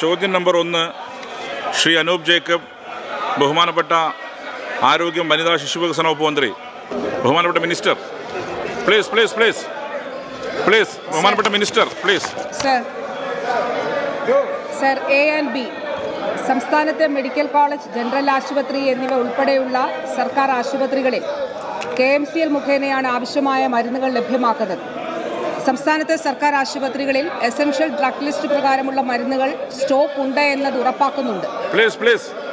ചോദ്യം നമ്പർ ഒന്ന് ശ്രീ അനൂപ് ജേക്കബ് ബഹുമാനപ്പെട്ട ആരോഗ്യം വനിതാ ശിശുവികസന വകുപ്പ് മന്ത്രി ബഹുമാനപ്പെട്ട minister. Please please please please ബഹുമാനപ്പെട്ട minister please sir sir A and B സംസ്ഥാനത്തെ മെഡിക്കൽ കോളേജ് ജനറൽ ആശുപത്രി എന്നിവ ഉൾപ്പെടെയുള്ള സർക്കാർ ആശുപത്രികളിൽ കെ എം സി എൽ മുഖേനയാണ് ആവശ്യമായ മരുന്നുകൾ ലഭ്യമാക്കുന്നത്. സംസ്ഥാനത്തെ സർക്കാർ ആശുപത്രികളിൽ എസൻഷ്യൽ ഡ്രഗ് ലിസ്റ്റ് പ്രകാരമുള്ള മരുന്നുകൾ സ്റ്റോക്ക് ഉണ്ട് എന്നത് ഉറപ്പാക്കുന്നുണ്ട്.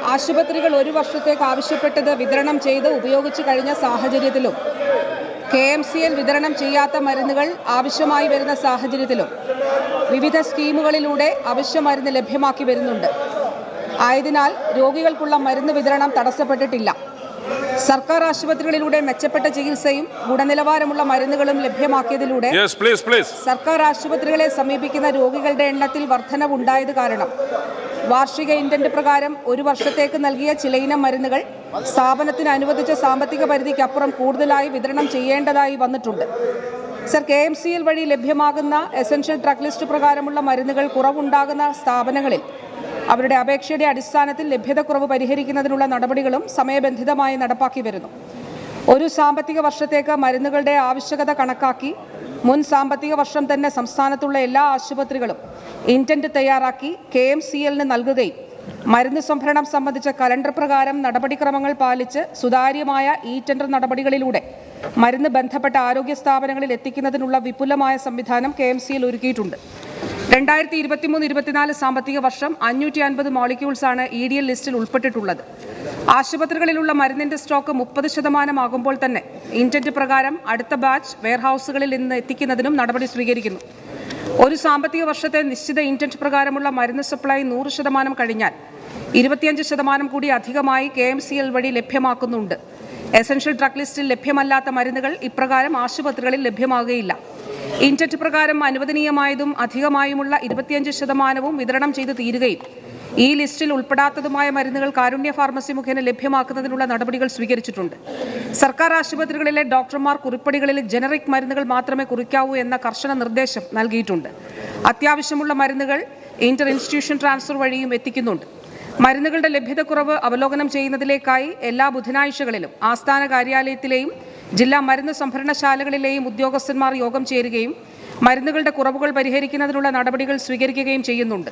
ആശുപത്രികൾ ഒരു വർഷത്തേക്ക് ആവശ്യപ്പെട്ടത് വിതരണം ചെയ്ത് ഉപയോഗിച്ചു കഴിഞ്ഞ സാഹചര്യത്തിലും. കെ എം സി എൽ വിതരണം ചെയ്യാത്ത മരുന്നുകൾ ആവശ്യമായി വരുന്ന സാഹചര്യത്തിലും. വിവിധ സ്കീമുകളിലൂടെ അവശ്യ മരുന്ന് ലഭ്യമാക്കി വരുന്നുണ്ട്. ആയതിനാൽ രോഗികൾക്കുള്ള മരുന്ന് വിതരണം തടസ്സപ്പെട്ടിട്ടില്ല. സർക്കാർ ആശുപത്രികളിലൂടെ മെച്ചപ്പെട്ട ചികിത്സയും ഗുണനിലവാരമുള്ള മരുന്നുകളും ലഭ്യമാക്കിയതിലൂടെ സർക്കാർ ആശുപത്രികളെ സമീപിക്കുന്ന രോഗികളുടെ എണ്ണത്തിൽ വർധനവുണ്ടായത് കാരണം വാർഷിക ഇന്റന്റ് പ്രകാരം ഒരു വർഷത്തേക്ക് നൽകിയ ചിലയിനം മരുന്നുകൾ സ്ഥാപനത്തിന് അനുവദിച്ച സാമ്പത്തിക പരിധിക്കപ്പുറം കൂടുതലായി വിതരണം ചെയ്യേണ്ടതായി വന്നിട്ടുണ്ട്. Sir K M C L വഴി ലഭ്യമാകുന്ന എസൻഷ്യൽ ഡ്രഗ് ലിസ്റ്റ് പ്രകാരമുള്ള മരുന്നുകൾ കുറവുണ്ടാകുന്ന സ്ഥാപനങ്ങളിൽ അവരുടെ അപേക്ഷയുടെ അടിസ്ഥാനത്തിൽ ലഭ്യതക്കുറവ് പരിഹരിക്കുന്നതിനുള്ള നടപടികളും സമയബന്ധിതമായി നടപ്പാക്കി വരുന്നു. ഒരു സാമ്പത്തിക വർഷത്തേക്ക് മരുന്നുകളുടെ ആവശ്യകത കണക്കാക്കി മുൻ സാമ്പത്തിക വർഷം തന്നെ സംസ്ഥാനത്തുള്ള എല്ലാ ആശുപത്രികളും ഇന്റന്റ് തയ്യാറാക്കി കെ എം സി എല്ലിന് നൽകുകയും മരുന്ന് സംഭരണം സംബന്ധിച്ച കലണ്ടർ പ്രകാരം നടപടിക്രമങ്ങൾ പാലിച്ച് സുതാര്യമായ ഇ ടെൻഡർ നടപടികളിലൂടെ മരുന്ന് ബന്ധപ്പെട്ട ആരോഗ്യ സ്ഥാപനങ്ങളിൽ എത്തിക്കുന്നതിനുള്ള വിപുലമായ സംവിധാനം കെ എം സിയിൽ ഒരുക്കിയിട്ടുണ്ട്. രണ്ടായിരത്തി ഇരുപത്തിമൂന്ന് ഇരുപത്തിനാല് സാമ്പത്തിക വർഷം അഞ്ഞൂറ്റി അൻപത് മോളിക്യൂൾസാണ് ഇ ഡി എൽ ലിസ്റ്റിൽ ഉൾപ്പെട്ടിട്ടുള്ളത്. ആശുപത്രികളിലുള്ള മരുന്നിന്റെ സ്റ്റോക്ക് മുപ്പത് ശതമാനമാകുമ്പോൾ തന്നെ. ഇന്റന്റ് പ്രകാരം അടുത്ത ബാച്ച് വെയർഹൌസുകളിൽ നിന്ന് എത്തിക്കുന്നതിനും നടപടി സ്വീകരിക്കുന്നു. ഒരു സാമ്പത്തിക വർഷത്തെ നിശ്ചിത ഇന്റന്റ് പ്രകാരമുള്ള മരുന്ന് സപ്ലൈ നൂറ് ശതമാനം കഴിഞ്ഞാൽ ഇരുപത്തിയഞ്ച് ശതമാനം കൂടി അധികമായി കെ എം സി എൽ വഴി ലഭ്യമാക്കുന്നുണ്ട്. എസൻഷ്യൽ ഡ്രഗ് ലിസ്റ്റിൽ ലഭ്യമല്ലാത്ത മരുന്നുകൾ ഇപ്രകാരം ആശുപത്രികളിൽ ലഭ്യമാകുകയില്ല. ഇന്റന്റ് പ്രകാരം അനുവദനീയമായതും അധികമായുമുള്ള ഇരുപത്തിയഞ്ച് ശതമാനവും വിതരണം ചെയ്തു തീരുകയും ഈ ലിസ്റ്റിൽ ഉൾപ്പെടാത്തതുമായ മരുന്നുകൾ കാരുണ്യ ഫാർമസി മുഖേന ലഭ്യമാക്കുന്നതിനുള്ള നടപടികൾ സ്വീകരിച്ചിട്ടുണ്ട്. സർക്കാർ ആശുപത്രികളിലെ ഡോക്ടർമാർ കുറിപ്പടികളിൽ ജനറിക് മരുന്നുകൾ മാത്രമേ കുറിക്കാവൂ എന്ന കർശന നിർദ്ദേശം നൽകിയിട്ടുണ്ട്. അത്യാവശ്യമുള്ള മരുന്നുകൾ ഇന്റർ ഇൻസ്റ്റിറ്റ്യൂഷൻ ട്രാൻസ്ഫർ വഴിയും എത്തിക്കുന്നുണ്ട്. മരുന്നുകളുടെ ലഭ്യതക്കുറവ് അവലോകനം ചെയ്യുന്നതിലേക്കായി എല്ലാ ബുധനാഴ്ചകളിലും ആസ്ഥാന കാര്യാലയത്തിലെയും ജില്ലാ മരുന്ന് സംഭരണശാലകളിലെയും ഉദ്യോഗസ്ഥന്മാർ യോഗം ചേരുകയും മരുന്നുകളുടെ കുറവുകൾ പരിഹരിക്കുന്നതിനുള്ള നടപടികൾ സ്വീകരിക്കുകയും ചെയ്യുന്നുണ്ട്.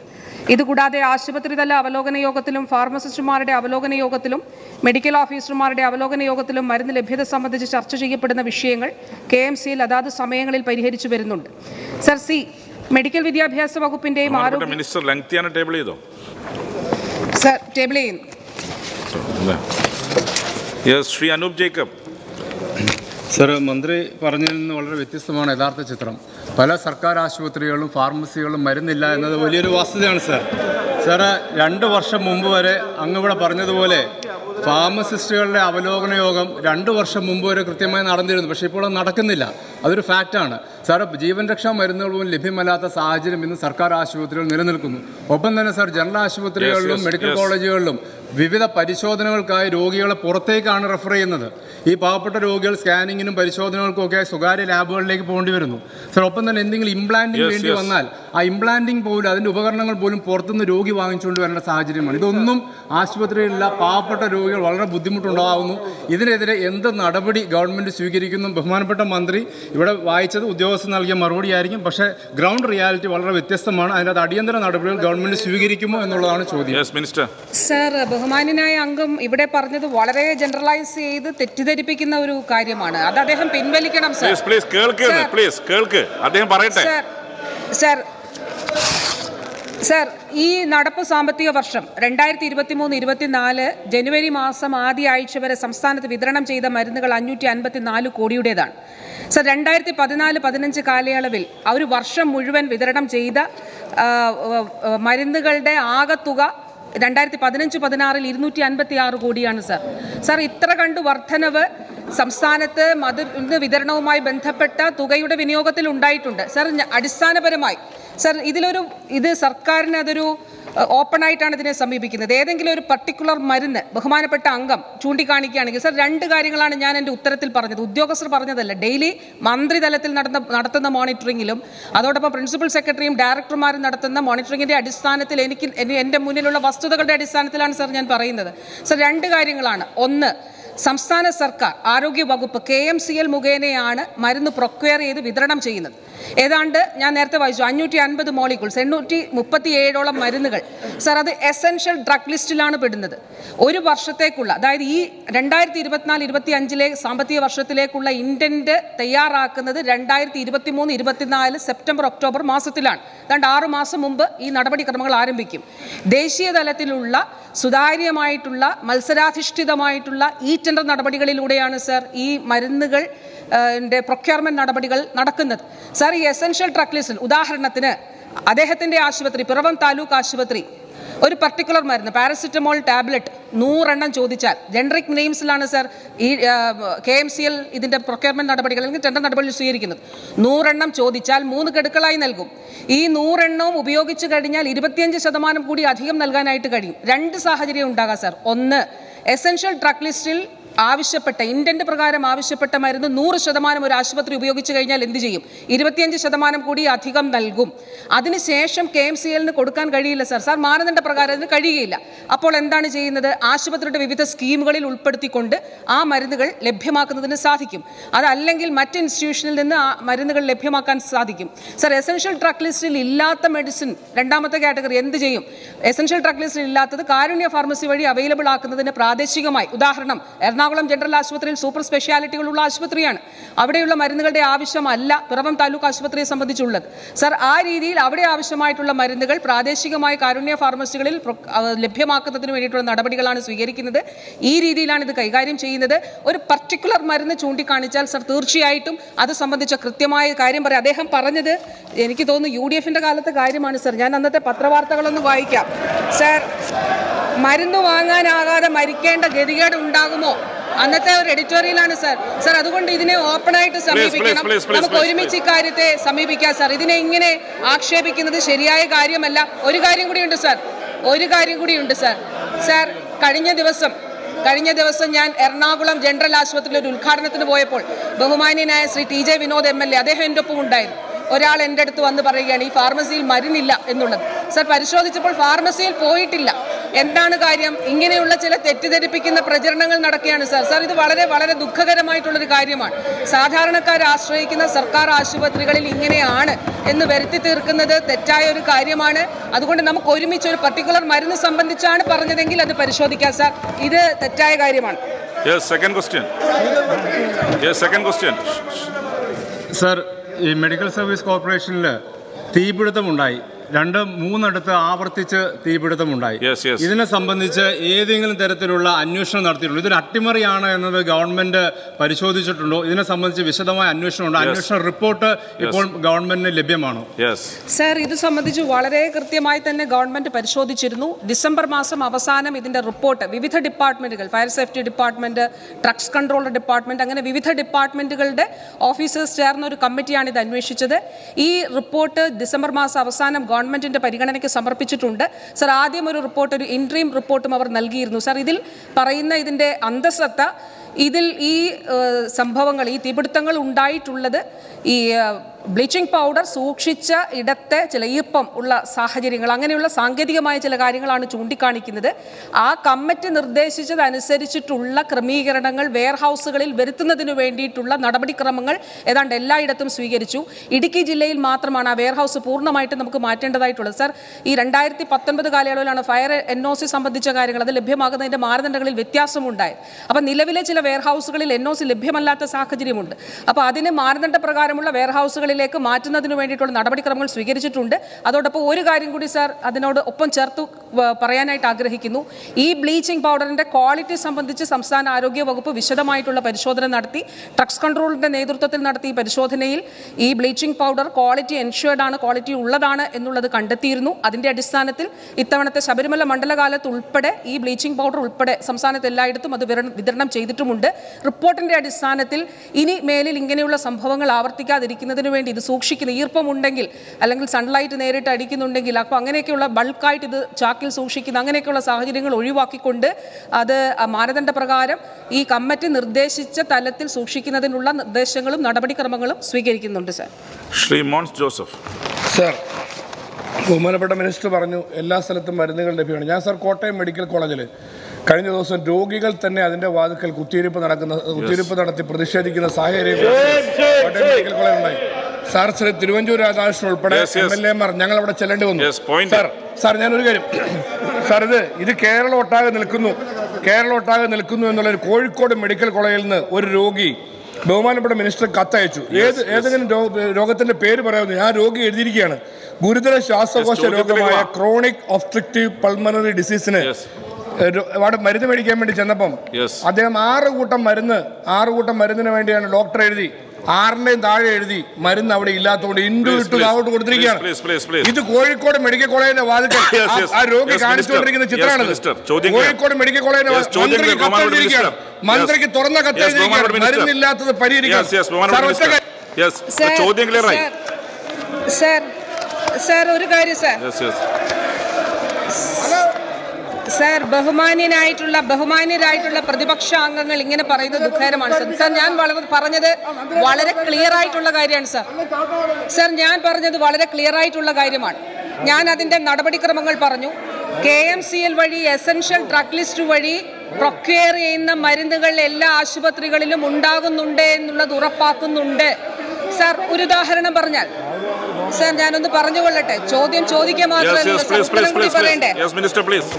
ഇതുകൂടാതെ ആശുപത്രിതല അവലോകന യോഗത്തിലും ഫാർമസിസ്റ്റുമാരുടെ അവലോകന യോഗത്തിലും മെഡിക്കൽ ഓഫീസർമാരുടെ അവലോകന യോഗത്തിലും മരുന്ന് ലഭ്യത സംബന്ധിച്ച് ചർച്ച ചെയ്യപ്പെടുന്ന വിഷയങ്ങൾ കെ എം സിയിൽ അതാത് സമയങ്ങളിൽ പരിഹരിച്ചു വരുന്നുണ്ട്. സർ സി മെഡിക്കൽ വിദ്യാഭ്യാസ വകുപ്പിന്റെയും ആരോഗ്യ മിനിസ്റ്റർ ലങ്തിയാണ് ടേബിൾ ചെയ്തോ? സർ ടേബിൾ ചെയ്യുന്നു. ശ്രീ അനൂപ് ജേക്കബ്. സർ മന്ത്രി പറഞ്ഞതിൽ നിന്ന് വളരെ വ്യത്യസ്തമാണ് യഥാർത്ഥ ചിത്രം. പല സർക്കാർ ആശുപത്രികളും ഫാർമസികളും മരുന്നില്ല എന്നത് വലിയൊരു വസ്തുതയാണ് സർ. സാറ് രണ്ട് വർഷം മുമ്പ് വരെ അങ്ങ് ഇവിടെ പറഞ്ഞതുപോലെ ഫാർമസിസ്റ്റുകളുടെ അവലോകന യോഗം രണ്ട് വർഷം മുമ്പ് വരെ കൃത്യമായി നടന്നിരുന്നു. പക്ഷേ ഇപ്പോൾ നടക്കുന്നില്ല. അതൊരു ഫാക്റ്റാണ്. സാർ ജീവൻ രക്ഷാ മരുന്നുകൾ പോലും ലഭ്യമല്ലാത്ത സാഹചര്യം ഇന്ന് സർക്കാർ ആശുപത്രികൾ നിലനിൽക്കുന്നു. ഒപ്പം തന്നെ സാർ ജനറൽ ആശുപത്രികളിലും മെഡിക്കൽ കോളേജുകളിലും വിവിധ പരിശോധനകൾക്കായി രോഗികളെ പുറത്തേക്കാണ് റെഫർ ചെയ്യുന്നത്. ഈ പാവപ്പെട്ട രോഗികൾ സ്കാനിങ്ങിനും പരിശോധനകൾക്കും ഒക്കെ സ്വകാര്യ ലാബുകളിലേക്ക് പോകേണ്ടി വരുന്നു. സർ ഒപ്പം തന്നെ എന്തെങ്കിലും ഇംപ്ലാന്റിംഗ് വേണ്ടി വന്നാൽ ആ ഇംപ്ലാന്റിംഗ് പോലും അതിന്റെ ഉപകരണങ്ങൾ പോലും പുറത്തുനിന്ന് രോഗി വാങ്ങിച്ചുകൊണ്ട് വരേണ്ട സാഹചര്യമാണ്. ഇതൊന്നും ആശുപത്രിയിലുള്ള പാവപ്പെട്ട രോഗികൾ വളരെ ബുദ്ധിമുട്ടുണ്ടാകുന്നു ഇതിനെതിരെ എന്ത് നടപടി ഗവൺമെന്റ് സ്വീകരിക്കുന്നു? ബഹുമാനപ്പെട്ട മന്ത്രി ഇവിടെ വായിച്ചത് ഉദ്യോഗസ്ഥർ നൽകിയ മറുപടി ആയിരിക്കും. പക്ഷേ ഗ്രൗണ്ട് റിയാലിറ്റി വളരെ വ്യത്യസ്തമാണ്. അതിനകത്ത് അടിയന്തര നടപടികൾ ഗവൺമെന്റ് സ്വീകരിക്കുമോ എന്നുള്ളതാണ് ചോദ്യം. യെസ് മിനിസ്റ്റർ സർ ബഹുമാനായ അംഗം ഇവിടെ പറഞ്ഞത് വളരെ ജനറലൈസ് ചെയ്ത് തെറ്റിദ്ധരിപ്പിക്കുന്ന ഒരു കാര്യമാണ്. അത് അദ്ദേഹം പിൻവലിക്കണം സർ പ്ലീസ് പ്ലീസ് കേൾക്ക് പ്ലീസ് കേൾക്ക്. അദ്ദേഹം പറയട്ടെ. സർ സർ സർ ഈ നടപ്പ് സാമ്പത്തിക വർഷം രണ്ടായിരത്തി ഇരുപത്തി മൂന്ന് ഇരുപത്തിനാല് ജനുവരി മാസം ആദ്യ ആഴ്ച വരെ സംസ്ഥാനത്ത് വിതരണം ചെയ്ത മരുന്നുകൾ അഞ്ഞൂറ്റി അൻപത്തി നാല് കോടിയുടേതാണ്. സർ രണ്ടായിരത്തി പതിനാല് പതിനഞ്ച് കാലയളവിൽ ആ ഒരു വർഷം മുഴുവൻ വിതരണം ചെയ്ത മരുന്നുകളുടെ ആകത്തുക രണ്ടായിരത്തി പതിനഞ്ച് പതിനാറിൽ ഇരുന്നൂറ്റി അൻപത്തി ആറ് കോടിയാണ് സർ. സർ ഇത്ര കണ്ട് വർധനവ് സംസ്ഥാനത്ത് മരുന്ന് വിതരണവുമായി ബന്ധപ്പെട്ട തുകയുടെ വിനിയോഗത്തിൽ ഉണ്ടായിട്ടുണ്ട്. സർ അടിസ്ഥാനപരമായി സർ ഇതിലൊരു ഇത് സർക്കാരിന് അതൊരു ഓപ്പൺ ആയിട്ടാണ് ഇതിനെ സമീപിക്കുന്നത്. ഏതെങ്കിലും ഒരു പർട്ടിക്കുലർ മരുന്ന് ബഹുമാനപ്പെട്ട അംഗം ചൂണ്ടിക്കാണിക്കുകയാണെങ്കിൽ സർ രണ്ട് കാര്യങ്ങളാണ് ഞാൻ എന്റെ ഉത്തരത്തിൽ പറഞ്ഞത്. ഉദ്യോഗസ്ഥർ പറഞ്ഞതല്ല ഡെയിലി മന്ത്രിതലത്തിൽ നടന്ന നടത്തുന്ന മോണിറ്ററിങ്ങിലും അതോടൊപ്പം പ്രിൻസിപ്പൽ സെക്രട്ടറിയും ഡയറക്ടർമാരും നടത്തുന്ന മോണിറ്ററിങ്ങിന്റെ അടിസ്ഥാനത്തിൽ എനിക്ക് എന്റെ മുന്നിലുള്ള വസ്തുതകളുടെ അടിസ്ഥാനത്തിലാണ് സർ ഞാൻ പറയുന്നത്. സർ രണ്ട് കാര്യങ്ങളാണ്. ഒന്ന് സംസ്ഥാന സർക്കാർ ആരോഗ്യ വകുപ്പ് കെ എം സി എൽ മുഖേനയാണ് മരുന്ന് പ്രൊക്വയർ ചെയ്ത് വിതരണം ചെയ്യുന്നത്. ഏതാണ്ട് ഞാൻ നേരത്തെ വായിച്ചു അഞ്ഞൂറ്റി അൻപത് മോളിക്യൂൾസ് എണ്ണൂറ്റി മുപ്പത്തി ഏഴോളം മരുന്നുകൾ. സർ അത് എസെൻഷ്യൽ ഡ്രഗ് ലിസ്റ്റിലാണ് പെടുന്നത്. ഒരു വർഷത്തേക്കുള്ള അതായത് ഈ രണ്ടായിരത്തി ഇരുപത്തിനാല് ഇരുപത്തി അഞ്ചിലെ സാമ്പത്തിക വർഷത്തിലേക്കുള്ള ഇന്റന്റ് തയ്യാറാക്കുന്നത് രണ്ടായിരത്തി ഇരുപത്തി മൂന്ന് ഇരുപത്തിനാല് സെപ്റ്റംബർ ഒക്ടോബർ മാസത്തിലാണ്. അതുകൊണ്ട് ആറ് മാസം മുമ്പ് ഈ നടപടിക്രമങ്ങൾ ആരംഭിക്കും. ദേശീയ തലത്തിലുള്ള സുതാര്യമായിട്ടുള്ള മത്സരാധിഷ്ഠിതമായിട്ടുള്ള ഈ ടെൻഡർ നടപടികളിലൂടെയാണ് സർ ഈ മരുന്നുകൾ പ്രൊക്യൂർമെന്റ് നടപടികൾ നടക്കുന്നത്. സർ ഈ എസെൻഷ്യൽ ട്രക്ക് ലിസ്റ്റിൽ ഉദാഹരണത്തിന് അദ്ദേഹത്തിന്റെ ആശുപത്രി പിറവം താലൂക്ക് ആശുപത്രി ഒരു പർട്ടിക്കുലർ മരുന്ന് പാരസിറ്റമോൾ ടാബ്ലറ്റ് നൂറെണ്ണം ചോദിച്ചാൽ ജനറിക് നെയിംസിലാണ് സർ ഈ കെ എം സി എൽ ഇതിന്റെ പ്രൊക്യൂർമെന്റ് നടപടികൾ അല്ലെങ്കിൽ ടെൻഡർ നടപടികൾ സ്വീകരിക്കുന്നത്. നൂറെണ്ണം ചോദിച്ചാൽ മൂന്ന് ഗഡുക്കളായി നൽകും. ഈ നൂറെണ്ണവും ഉപയോഗിച്ച് കഴിഞ്ഞാൽ ഇരുപത്തിയഞ്ച് ശതമാനം കൂടി അധികം നൽകാനായിട്ട് കഴിയും. രണ്ട് സാഹചര്യം ഉണ്ടാകാം സർ ഒന്ന് എസെൻഷ്യൽ ട്രക്ക് ലിസ്റ്റിൽ ആവശ്യപ്പെട്ട ഇന്റന്റ് പ്രകാരം ആവശ്യപ്പെട്ട മരുന്ന് നൂറ് ശതമാനം ഒരു ആശുപത്രി ഉപയോഗിച്ച് കഴിഞ്ഞാൽ എന്ത് ചെയ്യും? ഇരുപത്തിയഞ്ച് ശതമാനം കൂടി അധികം നൽകും. അതിനുശേഷം കെ എം സി എല്ലിന് കൊടുക്കാൻ കഴിയില്ല സാർ സാർ മാനദണ്ഡ പ്രകാരം അതിന് കഴിയുകയില്ല. അപ്പോൾ എന്താണ് ചെയ്യുന്നത്? ആശുപത്രിയുടെ വിവിധ സ്കീമുകളിൽ ഉൾപ്പെടുത്തിക്കൊണ്ട് ആ മരുന്നുകൾ ലഭ്യമാക്കുന്നതിന് സാധിക്കും. അതല്ലെങ്കിൽ മറ്റ് ഇൻസ്റ്റിറ്റ്യൂഷനിൽ നിന്ന് ആ മരുന്നുകൾ ലഭ്യമാക്കാൻ സാധിക്കും. സാർ എസെൻഷ്യൽ ട്രക്ക് ലിസ്റ്റിൽ ഇല്ലാത്ത മെഡിസിൻ രണ്ടാമത്തെ കാറ്റഗറി എന്ത് ചെയ്യും? എസെൻഷ്യൽ ട്രക്ക് ലിസ്റ്റിൽ ഇല്ലാത്തത് കാരുണ്യ ഫാർമസി വഴി അവൈലബിൾ ആക്കുന്നതിന് പ്രാദേശികമായി. ഉദാഹരണം എറണാകുളം ജനറൽ ആശുപത്രിയിൽ സൂപ്പർ സ്പെഷ്യാലിറ്റികളുള്ള ആശുപത്രിയാണ്. അവിടെയുള്ള മരുന്നുകളുടെ ആവശ്യമല്ല പിറവം താലൂക്ക് ആശുപത്രിയെ സംബന്ധിച്ചുള്ളത്. സർ ആ രീതിയിൽ അവിടെ ആവശ്യമായിട്ടുള്ള മരുന്നുകൾ പ്രാദേശികമായ കാരുണ്യ ഫാർമസികളിൽ ലഭ്യമാക്കുന്നതിന് വേണ്ടിയിട്ടുള്ള നടപടികളാണ് സ്വീകരിക്കുന്നത്. ഈ രീതിയിലാണ് ഇത് കൈകാര്യം ചെയ്യുന്നത്. ഒരു പർട്ടിക്കുലർ മരുന്ന് ചൂണ്ടിക്കാണിച്ചാൽ സർ തീർച്ചയായിട്ടും അത് സംബന്ധിച്ച കൃത്യമായ കാര്യം പറയാം. അദ്ദേഹം പറഞ്ഞത് എനിക്ക് തോന്നുന്നു യു ഡി എഫിന്റെ കാലത്തെ കാര്യമാണ് സർ. ഞാൻ അന്നത്തെ പത്രവാർത്തകളൊന്ന് വായിക്കാം. സർ മരുന്ന് വാങ്ങാനാകാതെ മരിക്കേണ്ട ഗതികേട് ഉണ്ടാകുമോ? അന്നത്തെ ഒരു എഡിറ്റോറിയലാണ് സർ സർ അതുകൊണ്ട് ഇതിനെ ഓപ്പൺ ആയിട്ട് സമീപിക്കണം. നമുക്ക് ഒരുമിച്ച് ഇക്കാര്യത്തെ സമീപിക്കാം സാർ ഇതിനെ ഇങ്ങനെ ആക്ഷേപിക്കുന്നത് ശരിയായ കാര്യമല്ല. ഒരു കാര്യം കൂടിയുണ്ട് സാർ ഒരു കാര്യം കൂടിയുണ്ട് സാർ സാർ കഴിഞ്ഞ ദിവസം കഴിഞ്ഞ ദിവസം ഞാൻ എറണാകുളം ജനറൽ ആശുപത്രിയിൽ ഒരു ഉദ്ഘാടനത്തിന് പോയപ്പോൾ ബഹുമാന്യനായ Shri T J Vinod M L A അദ്ദേഹം എന്റെ ഒപ്പം ഉണ്ടായിരുന്നു. ഒരാൾ എന്റെ അടുത്ത് വന്ന് പറയുകയാണ് ഈ ഫാർമസിയിൽ മരുന്നില്ല എന്നുള്ളത്. സർ പരിശോധിച്ചപ്പോൾ ഫാർമസിയിൽ പോയിട്ടില്ല. എന്താണ് കാര്യം? ഇങ്ങനെയുള്ള ചില തെറ്റിദ്ധരിപ്പിക്കുന്ന പ്രചരണങ്ങൾ നടക്കുകയാണ് സാർ. സാർ ഇത് വളരെ വളരെ ദുഃഖകരമായിട്ടുള്ളൊരു കാര്യമാണ്. സാധാരണക്കാർ ആശ്രയിക്കുന്ന സർക്കാർ ആശുപത്രികളിൽ ഇങ്ങനെയാണ് എന്ന് വരുത്തി തീർക്കുന്നത് തെറ്റായ ഒരു കാര്യമാണ്. അതുകൊണ്ട് നമുക്ക് ഒരുമിച്ച് ഒരു പർട്ടിക്കുലർ മരുന്ന് സംബന്ധിച്ചാണ് പറഞ്ഞതെങ്കിൽ അത് പരിശോധിക്കാം സാർ. ഇത് തെറ്റായ കാര്യമാണ്. Yes second question yes second question sir ഈ മെഡിക്കൽ സർവീസ് കോർപ്പറേഷനിൽ തീപിടുത്തമുണ്ടായി. രണ്ട് മൂന്നിടത്ത് ആവർത്തിച്ച് തീപിടുത്തമുണ്ടായി. ഇതിനെ സംബന്ധിച്ച് ഏതെങ്കിലും തരത്തിലുള്ള അന്വേഷണം നടത്തിയിട്ടുണ്ടോ? ഇതൊരു അട്ടിമറിയാണ് എന്നത് ഗവൺമെന്റ് പരിശോധിച്ചിട്ടുണ്ടോ? ഇതിനെ സംബന്ധിച്ച് വിശദമായ അന്വേഷണം ഉണ്ടോ അന്വേഷണ റിപ്പോർട്ട് ഇപ്പോൾ ഗവൺമെന്റിന് ലഭ്യമാണോ? സർ ഇത് സംബന്ധിച്ച് വളരെ കൃത്യമായി തന്നെ ഗവൺമെന്റ് പരിശോധിച്ചിരുന്നു. ഡിസംബർ മാസം അവസാനം ഇതിന്റെ റിപ്പോർട്ട് വിവിധ ഡിപ്പാർട്ട്മെന്റുകൾ fire safety department drugs control department അങ്ങനെ വിവിധ ഡിപ്പാർട്ട്മെന്റുകളുടെ ഓഫീസേഴ്സ് ചേർന്ന ഒരു കമ്മിറ്റിയാണ് ഇത് അന്വേഷിച്ചത്. ഈ റിപ്പോർട്ട് ഡിസംബർ മാസം അവസാനം ഗവൺമെന്റിന്റെ പരിഗണനയ്ക്ക് സമർപ്പിച്ചിട്ടുണ്ട്. സർ ആദ്യം ഒരു റിപ്പോർട്ട് ഒരു ഇൻട്രീം റിപ്പോർട്ടും അവർ നൽകിയിരുന്നു. സർ ഇതിൽ പറയുന്ന ഇതിന്റെ അന്തസത്ത ഇതിൽ ഈ സംഭവങ്ങൾ ഈ തീപിടുത്തങ്ങൾ ഉണ്ടായിട്ടുള്ളത് ഈ ബ്ലീച്ചിങ് പൗഡർ സൂക്ഷിച്ച ഇടത്തെ ചില ഈർപ്പം ഉള്ള സാഹചര്യങ്ങൾ അങ്ങനെയുള്ള സാങ്കേതികമായ ചില കാര്യങ്ങളാണ് ചൂണ്ടിക്കാണിക്കുന്നത്. ആ കമ്മിറ്റി നിർദ്ദേശിച്ചതനുസരിച്ചിട്ടുള്ള ക്രമീകരണങ്ങൾ വെയർ ഹൗസുകളിൽ വരുത്തുന്നതിന് വേണ്ടിയിട്ടുള്ള നടപടിക്രമങ്ങൾ ഏതാണ്ട് എല്ലായിടത്തും സ്വീകരിച്ചു. ഇടുക്കി ജില്ലയിൽ മാത്രമാണ് ആ വെയർ ഹൗസ് പൂർണമായിട്ട് നമുക്ക് മാറ്റേണ്ടതായിട്ടുള്ളത്. സർ ഈ രണ്ടായിരത്തി പത്തൊൻപത് കാലയളവിലാണ് ഫയർ എൻ ഒ സി സംബന്ധിച്ച കാര്യങ്ങൾ അത് ലഭ്യമാകുന്നതിന്റെ മാനദണ്ഡങ്ങളിൽ വ്യത്യാസമുണ്ടായത്. അപ്പം നിലവിലെ ചില വെയർ ഹൗസുകളിൽ എൻ ഒ സി ലഭ്യമല്ലാത്ത സാഹചര്യമുണ്ട്. അപ്പോൾ അതിന് മാനദണ്ഡ പ്രകാരമുള്ള വെയർഹൗസുകളിലേക്ക് മാറ്റുന്നതിന് വേണ്ടിയിട്ടുള്ള നടപടിക്രമങ്ങൾ സ്വീകരിച്ചിട്ടുണ്ട്. അതോടൊപ്പം ഒരു കാര്യം കൂടി സാർ അതിനോട് ഒപ്പം ചേർത്ത് പറയാനായിട്ട് ആഗ്രഹിക്കുന്നു. ഈ ബ്ലീച്ചിങ് പൗഡറിന്റെ ക്വാളിറ്റി സംബന്ധിച്ച് സംസ്ഥാന ആരോഗ്യ വകുപ്പ് വിശദമായിട്ടുള്ള പരിശോധന നടത്തി. ഡ്രഗ്സ് കൺട്രോളിന്റെ നേതൃത്വത്തിൽ നടത്തിയ പരിശോധനയിൽ ഈ ബ്ലീച്ചിങ് പൗഡർ ക്വാളിറ്റി എൻഷുവേർഡ് ആണ് ക്വാളിറ്റി ഉള്ളതാണ് എന്നുള്ളത് കണ്ടെത്തിയിരുന്നു. അതിന്റെ അടിസ്ഥാനത്തിൽ ഇത്തവണത്തെ ശബരിമല മണ്ഡലകാലത്ത് ഉൾപ്പെടെ ഈ ബ്ലീച്ചിങ് പൗഡർ ഉൾപ്പെടെ സംസ്ഥാനത്ത് എല്ലായിടത്തും അത് വിതരണം- ചെയ്തിട്ടുമുണ്ട്. റിപ്പോർട്ടിന്റെ അടിസ്ഥാനത്തിൽ ഇനി മേലിൽ ഇങ്ങനെയുള്ള സംഭവങ്ങൾ ആവർത്തിക്കാതിരിക്കുന്നതിന് വേണ്ടി ഇത് സൂക്ഷിക്കുന്ന ഈർപ്പമുണ്ടെങ്കിൽ അല്ലെങ്കിൽ സൺലൈറ്റ് നേരിട്ട് അടിക്കുന്നുണ്ടെങ്കിൽ അപ്പോൾ അങ്ങനെയൊക്കെയുള്ള ബൾക്കായിട്ട് ഇത് ചാക്കിൽ സൂക്ഷിക്കുന്ന അങ്ങനെയൊക്കെയുള്ള സാഹചര്യങ്ങൾ ഒഴിവാക്കിക്കൊണ്ട് അത് മാനദണ്ഡ പ്രകാരം ഈ കമ്മിറ്റി നിർദ്ദേശിച്ച തലത്തിൽ സൂക്ഷിക്കുന്നതിനുള്ള നിർദ്ദേശങ്ങളും നടപടിക്രമങ്ങളും സ്വീകരിക്കുന്നുണ്ട് സാർ ശ്രീ മോൻസ് ജോസഫ്. സർ ബഹുമാനപ്പെട്ട മിനിസ്റ്റർ പറഞ്ഞു എല്ലാ സ്ഥലത്തും മരുന്നുകൾ ലഭ്യമാണ്. ഞാൻ സർ കോട്ടയം മെഡിക്കൽ കോളേജിൽ കഴിഞ്ഞ ദിവസം രോഗികൾ തന്നെ അതിന്റെ വാതിക്കൽ കുത്തിയിരിപ്പ് നടക്കുന്ന കുത്തിയിരിപ്പ് നടത്തി പ്രതിഷേധിക്കുന്ന സാഹചര്യം കോട്ടയം മെഡിക്കൽ ഉണ്ടായി. സാർ ശ്രീ തിരുവഞ്ചൂർ രാധാകൃഷ്ണൻ ഉൾപ്പെടെ. എം എൽ എമാർ ഞങ്ങൾ അവിടെ ചെല്ലേണ്ടി വന്നു. സാർ സാർ ഞാനൊരു കാര്യം. സാർ ഇത് ഇത് കേരളം ഒട്ടാകെ നിൽക്കുന്നു. കേരളം ഒട്ടാകെ നിൽക്കുന്നു എന്നുള്ള ഒരു കോഴിക്കോട് മെഡിക്കൽ കോളേജിൽ നിന്ന് ഒരു രോഗി ബഹുമാനപ്പെട്ട മിനിസ്റ്റർ കത്തയച്ചു. ഏത് ഏതെങ്കിലും രോഗത്തിന്റെ പേര് പറയാമെന്ന് ആ രോഗി എഴുതിയിരിക്കുകയാണ്. ഗുരുതര ശ്വാസകോശ രോഗമായ. ക്രോണിക് ഒബ്സ്ട്രക്റ്റീവ് പൾമണറി ഡിസീസിന് അവിടെ മരുന്ന് മേടിക്കാൻ വേണ്ടി ചെന്നപ്പം. അദ്ദേഹം ആറ് കൂട്ടം മരുന്ന് ആറ് കൂട്ടം മരുന്നിന് വേണ്ടിയാണ് ഡോക്ടർ എഴുതി. ആറിന്റെയും താഴെ എഴുതി മരുന്ന് അവിടെ ഇല്ലാത്തതുകൊണ്ട് ഇൻഡു ഇട്ട് താവോട്ട് കൊടുത്തിരിക്കുകയാണ്. ഇത് കോഴിക്കോട് മെഡിക്കൽ കോളേജിന്റെ വാതിക്കൽ ആ- രോഗി കാണിച്ചുകൊണ്ടിരിക്കുന്ന ചിത്രമാണ് ചിത്രമാണിത്. കോഴിക്കോട് മെഡിക്കൽ കോളേജിന്റെ മന്ത്രിക്ക് തുറന്ന കത്തെഴുതിയിരിക്കുകയാണ്. മരുന്നില്ലാത്തത് യെസ് ചോദ്യം ക്ലിയർ ആയി. സാർ സാർ ഒരു കാര്യം സാർ. സാർ ബഹുമാന്യനായിട്ടുള്ള ബഹുമാന്യരായിട്ടുള്ള പ്രതിപക്ഷ അംഗങ്ങൾ ഇങ്ങനെ പറയുന്നത് ദുഃഖകരമാണ് സാർ. സാർ ഞാൻ വളരെ പറഞ്ഞത് വളരെ ക്ലിയർ ആയിട്ടുള്ള കാര്യമാണ് സാർ. സാർ ഞാൻ പറഞ്ഞത് വളരെ ക്ലിയർ ആയിട്ടുള്ള കാര്യമാണ്. ഞാൻ അതിന്റെ നടപടിക്രമങ്ങൾ പറഞ്ഞു. കെ എം സി എൽ വഴി എസൻഷ്യൽ ഡ്രഗ് ലിസ്റ്റ് വഴി പ്രൊക്യർ ചെയ്യുന്ന മരുന്നുകൾ എല്ലാ ആശുപത്രികളിലും ഉണ്ടാകുന്നുണ്ട് എന്നുള്ളത് ഉറപ്പാക്കുന്നുണ്ട്. സാർ ഒരു ഉദാഹരണം പറഞ്ഞാൽ സാർ ഞാനൊന്ന് പറഞ്ഞുകൊള്ളട്ടെ. ചോദ്യം ചോദിക്കുക മാത്രമല്ല പറയണ്ടേ? Yes minister please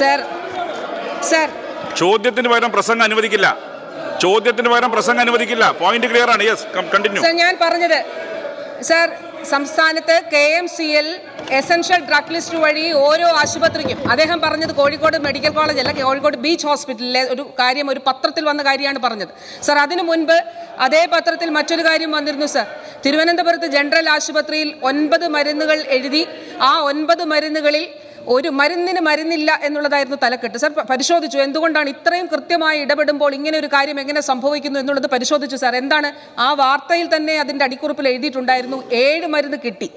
sir sir. ചോദ്യത്തിന് പകരം പ്രസംഗം അനുവദിക്കില്ല. ചോദ്യത്തിന് പകരം പ്രസംഗം അനുവദിക്കില്ല. പോയിന്റ് ക്ലിയർ ആണ്. യെസ് കണ്ടിന്യൂ സാർ ഞാൻ പറഞ്ഞത് സർ സംസ്ഥാനത്ത് K M C L essential drug list വഴി ഓരോ ആശുപത്രിക്കും അദ്ദേഹം പറഞ്ഞത് കോഴിക്കോട് മെഡിക്കൽ കോളേജ് അല്ല കോഴിക്കോട് ബീച്ച് ഹോസ്പിറ്റലിലെ ഒരു കാര്യം ഒരു പത്രത്തിൽ വന്ന കാര്യമാണ് പറഞ്ഞത്. സർ അതിനു മുൻപ് അതേ പത്രത്തിൽ മറ്റൊരു കാര്യം വന്നിരുന്നു സർ. തിരുവനന്തപുരത്ത് ജനറൽ ആശുപത്രിയിൽ ഒൻപത് മരുന്നുകൾ എഴുതി ആ ഒൻപത് മരുന്നുകളിൽ ഒരു മരുന്നിന് മരുന്നില്ല എന്നുള്ളതായിരുന്നു തലക്കെട്ട്. സാർ പരിശോധിച്ചു. എന്തുകൊണ്ടാണ് ഇത്രയും കൃത്യമായി ഇടപെടുമ്പോൾ ഇങ്ങനെ ഒരു കാര്യം എങ്ങനെ സംഭവിക്കുന്നു എന്നുള്ളത് പരിശോധിച്ചു സർ? എന്താണ് ആ വാർത്തയിൽ തന്നെ അതിന്റെ അടിക്കുറിപ്പിൽ എഴുതിയിട്ടുണ്ടായിരുന്നു ഏഴ് മരുന്ന് കിട്ടി.